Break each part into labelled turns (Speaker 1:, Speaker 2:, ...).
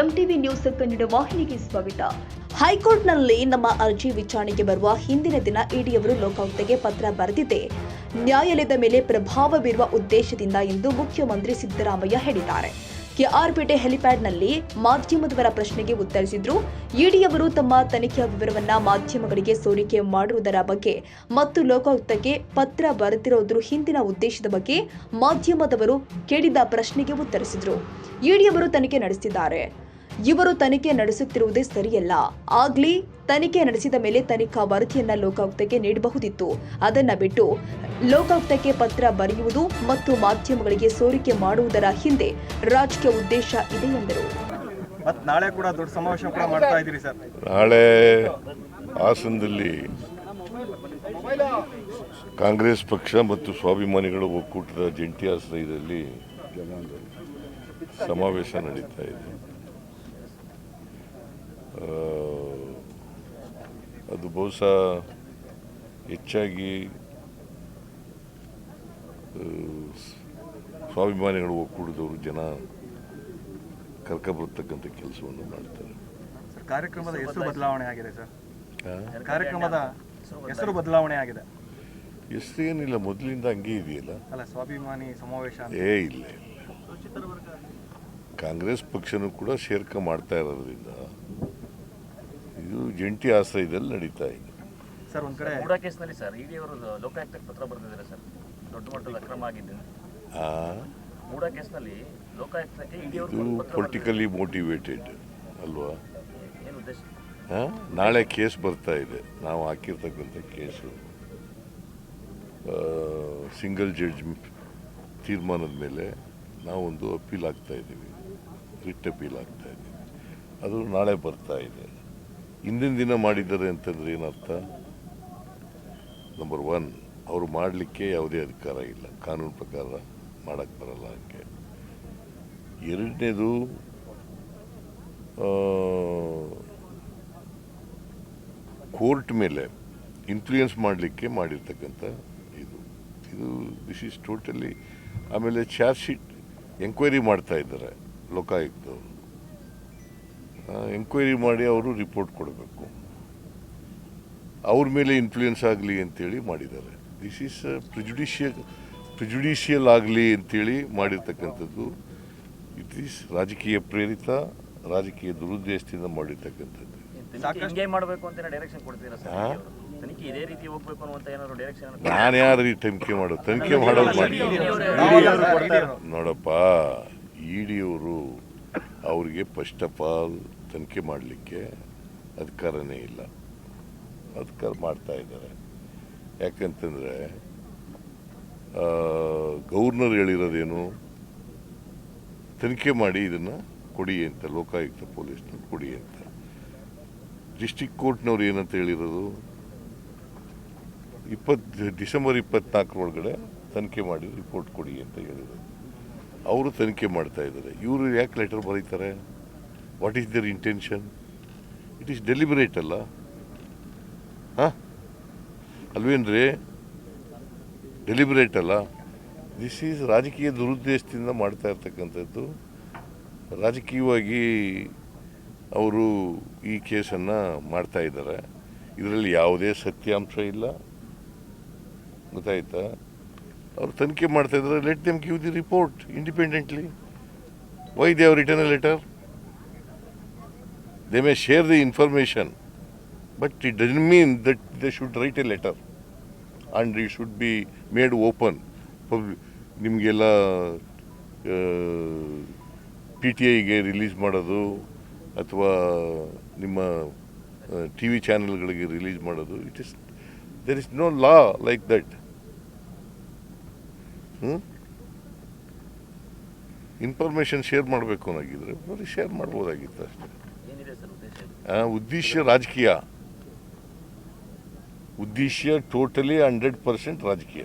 Speaker 1: MTV news Kannada ವಾಹಿನಿಗೆ ಸ್ವಾಗತ. ಹೈಕೋರ್ಟ್ನಲ್ಲಿ ನಮ್ಮ ಅರ್ಜಿ ವಿಚಾರಣೆಗೆ ಬರುವ ಹಿಂದಿನ ದಿನ ಇಡಿಯವರು ಲೋಕಾಯುಕ್ತಗೆ ಪತ್ರ ಬರೆದಿದೆ. ನ್ಯಾಯಾಲಯದ ಮೇಲೆ ಪ್ರಭಾವ ಬೀರುವ ಉದ್ದೇಶದಿಂದ ಎಂದು ಮುಖ್ಯಮಂತ್ರಿ ಸಿದ್ದರಾಮಯ್ಯ ಹೇಳಿದ್ದಾರೆ. ಕೆಆರ್ಪೇಟೆ ಹೆಲಿಪ್ಯಾಡ್ನಲ್ಲಿ ಮಾಧ್ಯಮದವರ ಪ್ರಶ್ನೆಗೆ ಉತ್ತರಿಸಿದ್ರು. ಇಡಿಯವರು ತಮ್ಮ ತನಿಖೆಯ ವಿವರವನ್ನ ಮಾಧ್ಯಮಗಳಿಗೆ ಸೋರಿಕೆ ಮಾಡುವುದರ ಬಗ್ಗೆ ಮತ್ತು ಲೋಕಾಯುಕ್ತಕ್ಕೆ ಪತ್ರ ಬರೆದಿರೋದ್ರ ಹಿಂದಿನ ಉದ್ದೇಶದ ಬಗ್ಗೆ ಮಾಧ್ಯಮದವರು ಕೇಳಿದ ಪ್ರಶ್ನೆಗೆ ಉತ್ತರಿಸಿದ್ರು. ಇಡಿಯವರು ತನಿಖೆ ನಡೆಸಿದ್ದಾರೆ. ಇವರು ತನಿಖೆ ನಡೆಸುತ್ತಿರುವುದೇ ಸರಿಯಲ್ಲ. ಆಗ್ಲಿ ತನಿಖೆ ನಡೆಸಿದ ಮೇಲೆ ತನಿಖಾ ವರದಿಯನ್ನ ಲೋಕಾಯುಕ್ತಕ್ಕೆ ನೀಡಬಹುದಿತ್ತು. ಅದನ್ನ ಬಿಟ್ಟು ಲೋಕಾಯುಕ್ತಕ್ಕೆ ಪತ್ರ ಬರೆಯುವುದು ಮತ್ತು ಮಾಧ್ಯಮಗಳಿಗೆ ಸೋರಿಕೆ ಮಾಡುವುದರ ಹಿಂದೆ ರಾಜಕೀಯ ಉದ್ದೇಶ ಇದೆ ಎಂದರು.
Speaker 2: ನಾಳೆ ಕೂಡ ದೊಡ್ಡ ಸಮಾವೇಶ ಕೂಡ ಮಾಡ್ತಾ ಇದ್ದೀರಿ ಸರ್.
Speaker 3: ನಾಳೆ ಹಾಸನದಲ್ಲಿ ಕಾಂಗ್ರೆಸ್ ಪಕ್ಷ ಮತ್ತು ಸ್ವಾಭಿಮಾನಿಗಳ ಒಕ್ಕೂಟದ ಜಂಟಿ ಆಶ್ರಯದಲ್ಲಿ ಸಮಾವೇಶ ನಡೀತಾ ಇದೆ. ಅದು ಬಹುಶಃ ಹೆಚ್ಚಾಗಿ ಸ್ವಾಭಿಮಾನಿಗಳು ಒಕ್ಕೂಡಿದವರು ಒಕ್ಕೂಟದವರು ಜನ ಕರ್ಕೊಬರ್ತಕ್ಕಂಥ ಕೆಲಸವನ್ನು ಮಾಡ್ತಾರೆ.
Speaker 2: ಸರ್ ಕಾರ್ಯಕ್ರಮದ ಹೆಸರು ಬದಲಾವಣೆ ಆಗಿದೆ ಸರ್? ಕಾರ್ಯಕ್ರಮದ ಹೆಸರು ಬದಲಾವಣೆ ಆಗಿದೆ.
Speaker 3: ಹೆಸರೇನಿಲ್ಲ ಮೊದಲಿಂದ ಹಂಗೆ ಇದೆಯಲ್ಲ?
Speaker 2: ಅಲ್ಲ ಸ್ವಾಭಿಮಾನಿ ಸಮಾವೇಶ ಅಂತ.
Speaker 3: ಏ ಇಲ್ಲ ಇಲ್ಲ. ಕಾಂಗ್ರೆಸ್ ಪಕ್ಷನೂ ಕೂಡ ಶೇರ್ಕ ಮಾಡ್ತಾ ಇರೋದ್ರಿಂದ ಇದು ಜಂಟಿ ಆಶ್ರಯದಲ್ಲಿ ನಡೀತಾ ಇದೆ.
Speaker 2: ಸರ್ ಒಂದು ಕಡೆ
Speaker 4: ಮೂಡ ಕೇಸ್ನಲ್ಲಿ ಸರ್ ಇಡಿ ಅವರು ಲೋಕಾಯುಕ್ತಕ್ಕೆ ಪತ್ರ ಬರೆದಿದ್ದಾರೆ ಸರ್. ದೊಡ್ಡ ಮಟ್ಟದ ಅಕ್ರಮ ಆಗಿದ್ದೆ
Speaker 3: ಆ,
Speaker 4: ಮೂಡ ಕೇಸ್ನಲ್ಲಿ ಲೋಕಾಯುಕ್ತಕ್ಕೆ ಇಡಿ ಅವರು
Speaker 3: ಪೊಲಿಟಿಕಲಿ ಮೋಟಿವೇಟೆಡ್ ಅಲ್ವಾ?
Speaker 4: ಏನು ಉದ್ದೇಶ?
Speaker 3: ನಾಳೆ ಕೇಸ್ ಬರ್ತಾ ಇದೆ. ನಾವು ಹಾಕಿರ್ತಕ್ಕಂಥ ಕೇಸು. ಸಿಂಗಲ್ ಜಡ್ಜ್ ತೀರ್ಮಾನದ ಮೇಲೆ ನಾವೊಂದು ಅಪೀಲ್ ಆಗ್ತಾ ಇದ್ದೀವಿ. ರಿಟ್ ಅಪೀಲ್ ಆಗ್ತಾ ಇದ್ದೀವಿ. ಅದು ನಾಳೆ ಬರ್ತಾ ಇದೆ. ಹಿಂದಿನ ದಿನ ಮಾಡಿದ್ದಾರೆ ಅಂತಂದ್ರೆ ಏನರ್ಥ? ನಂಬರ್ ಒನ್ ಅವರು ಮಾಡಲಿಕ್ಕೆ ಯಾವುದೇ ಅಧಿಕಾರ ಇಲ್ಲ. ಕಾನೂನು ಪ್ರಕಾರ ಮಾಡಕ್ಕೆ ಬರಲ್ಲ ಹಂಗೆ. ಎರಡನೇದು ಕೋರ್ಟ್ ಮೇಲೆ ಇನ್ಫ್ಲೂಯೆನ್ಸ್ ಮಾಡಲಿಕ್ಕೆ ಮಾಡಿರ್ತಕ್ಕಂಥ ಇದು. ಇದು ದಿಸ್ ಈಸ್ ಟೋಟಲಿ ಆಮೇಲೆ ಚಾರ್ಜ್ ಶೀಟ್ ಎಂಕ್ವೈರಿ ಮಾಡ್ತಾ ಇದ್ದಾರೆ ಲೋಕಾಯುಕ್ತವರು. ಎಂಕ್ವೈರಿ ಮಾಡಿ ಅವರು ರಿಪೋರ್ಟ್ ಕೊಡಬೇಕು. ಅವ್ರ ಮೇಲೆ ಇನ್ಫ್ಲೂಯೆನ್ಸ್ ಆಗಲಿ ಅಂತೇಳಿ ಮಾಡಿದ್ದಾರೆ. ದಿಸ್ ಈಸ್ ಪ್ರಿಜುಡಿಷಿಯಲ್ ಪ್ರಿಜುಡಿಷಿಯಲ್ ಆಗಲಿ ಅಂತೇಳಿ ಮಾಡಿರ್ತಕ್ಕಂಥದ್ದು. ಇಟ್ ಈಸ್ ರಾಜಕೀಯ ಪ್ರೇರಿತ ರಾಜಕೀಯ ದುರುದ್ದೇಶದಿಂದ ಮಾಡಿರ್ತಕ್ಕಂಥದ್ದು.
Speaker 4: ತನಿಖೆ ಹಿಂಗೆ ಮಾಡಬೇಕು ಅಂತ ಡೈರೆಕ್ಷನ್ ಕೊಡ್ತೀರಾ ಸರ್?
Speaker 3: ಹಾ?
Speaker 4: ತನಿಖೆ ಇದೇ ರೀತಿ ಹೋಗ್ಬೇಕು ಅನ್ನುವಂತ ಏನಾದ್ರು ಡೈರೆಕ್ಷನ್
Speaker 3: ನಾನು ಯಾರು ಈ ತನಿಖೆ ಮಾಡೋದು? ತನಿಖೆ ಮಾಡೋದು ಮಾಡಿ. ನೋಡಪ್ಪ ಇಡಿಯವರು ಡಿಯವರು ಅವ್ರಿಗೆ ಫಸ್ಟ್ ಆಫ್ ಆಲ್ ತನಿಖೆ ಮಾಡಲಿಕ್ಕೆ ಅಧಿಕಾರನೇ ಇಲ್ಲ. ಅಧಿಕಾರ ಮಾಡ್ತಾ ಇದ್ದಾರೆ. ಯಾಕಂತಂದರೆ ಗವರ್ನರ್ ಹೇಳಿರೋದೇನು? ತನಿಖೆ ಮಾಡಿ ಇದನ್ನು ಕೊಡಿ ಅಂತ, ಲೋಕಾಯುಕ್ತ ಪೊಲೀಸ್ನ ಕೊಡಿ ಅಂತ. ಡಿಸ್ಟಿಕ್ ಕೋರ್ಟ್ನವ್ರು ಏನಂತ ಹೇಳಿರೋದು? ಇಪ್ಪತ್ತು ಡಿಸೆಂಬರ್ ಇಪ್ಪತ್ನಾಲ್ಕರೊಳಗಡೆ ತನಿಖೆ ಮಾಡಿ ರಿಪೋರ್ಟ್ ಕೊಡಿ ಅಂತ ಹೇಳಿದರು ಅವರು ತನಿಖೆ ಮಾಡ್ತಾ ಇದ್ದಾರೆ. ಇವರು ಯಾಕೆ ಲೆಟರ್ ಬರೀತಾರೆ? What is their intention it is deliberate ಅಲ್ಲ? ಹಾಂ? ಅಲ್ವೇನ್ರಿ ಡೆಲಿಬರೇಟ್ ಅಲ್ಲ? ದಿಸ್ ಈಸ್ ರಾಜಕೀಯ ದುರುದ್ದೇಶದಿಂದ ಮಾಡ್ತಾ ಇರ್ತಕ್ಕಂಥದ್ದು. ರಾಜಕೀಯವಾಗಿ ಅವರು ಈ ಕೇಸನ್ನು ಮಾಡ್ತಾ ಇದ್ದಾರೆ. ಇದರಲ್ಲಿ ಯಾವುದೇ ಸತ್ಯಾಂಶ ಇಲ್ಲ. ಗೊತ್ತಾಯ್ತಾ? ಅವ್ರು ತನಿಖೆ ಮಾಡ್ತಾ ಇದ್ದಾರೆ. Let them give the report independently why they have return a letter they may share the information but it doesn't mean that they should write a letter and it should be made open publicly ನಿಮಗೆಲ್ಲ P T ಐಗೆ release ಮಾಡೋದು, ಅಥವಾ ನಿಮ್ಮ T V ಚಾನೆಲ್ಗಳಿಗೆ release ಮಾಡೋದು it is there is no law like that information share ಮಾಡಬೇಕು ಅನ್ನೋಗಿದ್ರೆ ಬರೀ ಶೇರ್ ಮಾಡ್ಬೋದಾಗಿತ್ತು ಅಷ್ಟೇ.
Speaker 4: ಏನಿದೆ ಸರ್ ಉದ್ದೇಶ?
Speaker 3: ಆ, ಉದ್ದೇಶ ರಾಜಕೀಯ. ಉದ್ದೇಶ ಟೋಟಲಿ ಹಂಡ್ರೆಡ್ ಪರ್ಸೆಂಟ್ ರಾಜಕೀಯ.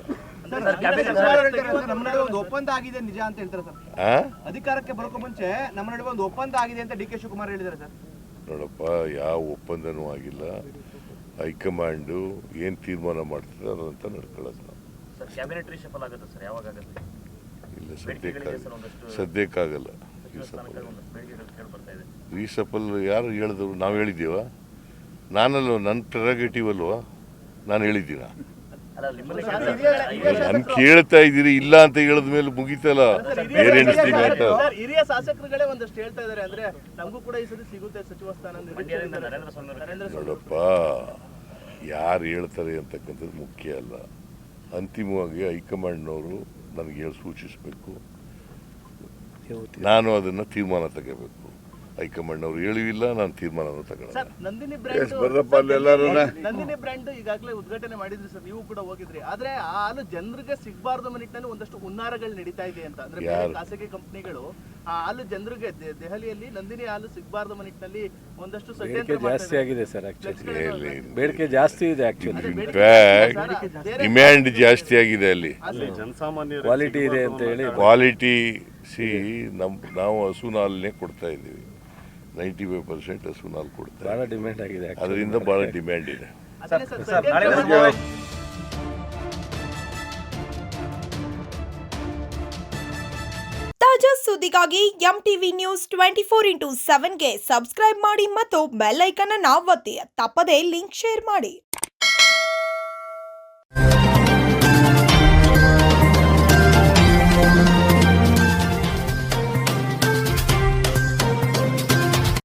Speaker 5: ಒಪ್ಪಂದ ಆಗಿದೆ ನಿಜ ಅಂತ ಹೇಳ್ತಾರೆ ಸರ್.
Speaker 3: ಆ?
Speaker 5: ಅಧಿಕಾರಕ್ಕೆ ಬರೋಕೆ ಮುಂಚೆ ನಮ್ಮ ನಡುವೆ ಒಂದು ಒಪ್ಪಂದ ಆಗಿದೆ ಅಂತ ಡಿ ಕೆ ಶಿವಕುಮಾರ್ ಹೇಳಿದ್ದಾರೆ ಸರ್.
Speaker 3: ನೋಡಪ್ಪ ಯಾವ ಒಪ್ಪಂದನೂ ಆಗಿಲ್ಲ. ಹೈಕಮಾಂಡು ಏನು ತೀರ್ಮಾನ ಮಾಡ್ತಿದ್ದಾರೆ ಅದಂತ ನಡ್ಕೊಳ್ಳೋದು
Speaker 4: ಸರ್ ಕ್ಯಾಬಿನೆಟ್ ರಿಷಫಲ್ ಆಗುತ್ತೆ ಸರ್ ಯಾವಾಗ ಆಗುತ್ತೆ?
Speaker 3: ಇಲ್ಲ
Speaker 4: ಸರ್
Speaker 3: ಸದ್ಯಕ್ಕಾಗಲ್ಲ ಸದ್ಯಕ್ಕಾಗಲ್ಲ
Speaker 4: ಬರ್ತಾ
Speaker 3: ಯಾರು ಹೇಳಿದ್ರು ನಾವು ಹೇಳಿದ್ದೀವ? ನಾನಲ್ಲ ನನ್ನ ಪ್ರೆರಗೇಟಿವ್ ಅಲ್ವಾ? ನಾನು ಹೇಳಿದ್ದೀನ? ನಾನು ಕೇಳ್ತಾ ಇದ್ದೀರಿ ಇಲ್ಲ ಅಂತ ಹೇಳಿದ ಮೇಲೆ ಮುಗೀತಲ್ಲ? ಬೇರೆ
Speaker 6: ಹಿರಿಯ ಶಾಸಕರುಗಳೇ ಒಂದಷ್ಟು ಹೇಳ್ತಾ ಇದಾರೆ ಅಂದ್ರೆ ನಮಗೂ ಕೂಡ ಈ ಸತಿ ಸಿಗುತ್ತೆ ಸಚಿವ ಸ್ಥಾನ
Speaker 3: ನೋಡಪ್ಪ ಯಾರು ಹೇಳ್ತಾರೆ ಅಂತಕ್ಕಂಥದ್ದು ಮುಖ್ಯ ಅಲ್ಲ. ಅಂತಿಮವಾಗಿ ಹೈಕಮಾಂಡ್ನವರು ನನಗೆ ಹೇಳಿ ಸೂಚಿಸಬೇಕು. ನಾನು ಅದನ್ನು ತೀರ್ಮಾನ ತಗೋಬೇಕು ಹೈಕಮಾಂಡ್ನವ್ರು ಹೇಳಿಲ್ಲ ನಾನು ತೀರ್ಮಾನ
Speaker 6: ಸರ್ ನಂದಿನಿ
Speaker 3: ಬ್ರ್ಯಾಂಡ್ ಬರ್ರಪ್ಪ ಅಲ್ಲೆಲ್ಲಾರು.
Speaker 6: ನಂದಿನಿ ಬ್ರ್ಯಾಂಡ್ ಈಗಾಗಲೇ ಉದ್ಘಾಟನೆ ಮಾಡಿದ್ರಿ ಸರ್ ನೀವು ಕೂಡ ಹೋಗಿದ್ರಿ. ಆದ್ರೆ ಆ ಹಾಲು ಜನರಿಗೆ ಸಿಗಬಾರ್ದು ನಿಟ್ಟಿನಲ್ಲಿ ಒಂದಷ್ಟು ಹುನ್ನಾರಗಳು ನಡೀತಾ ಇದೆ ಅಂತ. ಅಂದ್ರೆ? ಖಾಸಗಿ ಕಂಪನಿಗಳು ಆ ಹಾಲು ಜನರಿಗೆ ದೆಹಲಿಯಲ್ಲಿ ನಂದಿನಿ ಹಾಲು ಸಿಗಬಾರ್ದು ನಿಟ್ಟಿನಲ್ಲಿ ಒಂದಷ್ಟು
Speaker 7: ಜಾಸ್ತಿ ಆಗಿದೆ ಸರ್ ಆಕ್ಚುಲಿ? ಬೇಡಿಕೆ ಜಾಸ್ತಿ ಇದೆ ಆಕ್ಚುಲಿ
Speaker 3: ಡಿಮ್ಯಾಂಡ್ ಜಾಸ್ತಿ ಆಗಿದೆ ಅಲ್ಲಿ.
Speaker 7: ಕ್ವಾಲಿಟಿ ಇದೆ ಅಂತ ಹೇಳಿ
Speaker 3: ಕ್ವಾಲಿಟಿ ಸಿ ನಮ್ ನಾವು ಹಸುನ ಹಾಲನ್ನೇ ಕೊಡ್ತಾ ಇದ್ದೀವಿ. ನೈಂಟಿ ಫೈವ್ ಪರ್ಸೆಂಟ್ ಹಸುನ ಹಾಲು ಕೊಡ್ತಾ
Speaker 7: ಬಹಳ
Speaker 3: ಇದ್ದೀವಿ
Speaker 7: ಡಿಮ್ಯಾಂಡ್ ಆಗಿದೆ.
Speaker 3: ಅದರಿಂದ ಭಾಳ ಡಿಮ್ಯಾಂಡ್ ಇದೆ.
Speaker 8: ತಾಜಾ ಸುದ್ದಿಗಾಗಿ M TV news twenty four into ಸೆವೆನ್ಗೆ subscribe ಮಾಡಿ ಮತ್ತು ಬೆಲ್ ಐಕನ್ ಅನ್ನು ಒತ್ತಿ. ತಪ್ಪದೇ ಲಿಂಕ್ ಶೇರ್ ಮಾಡಿ.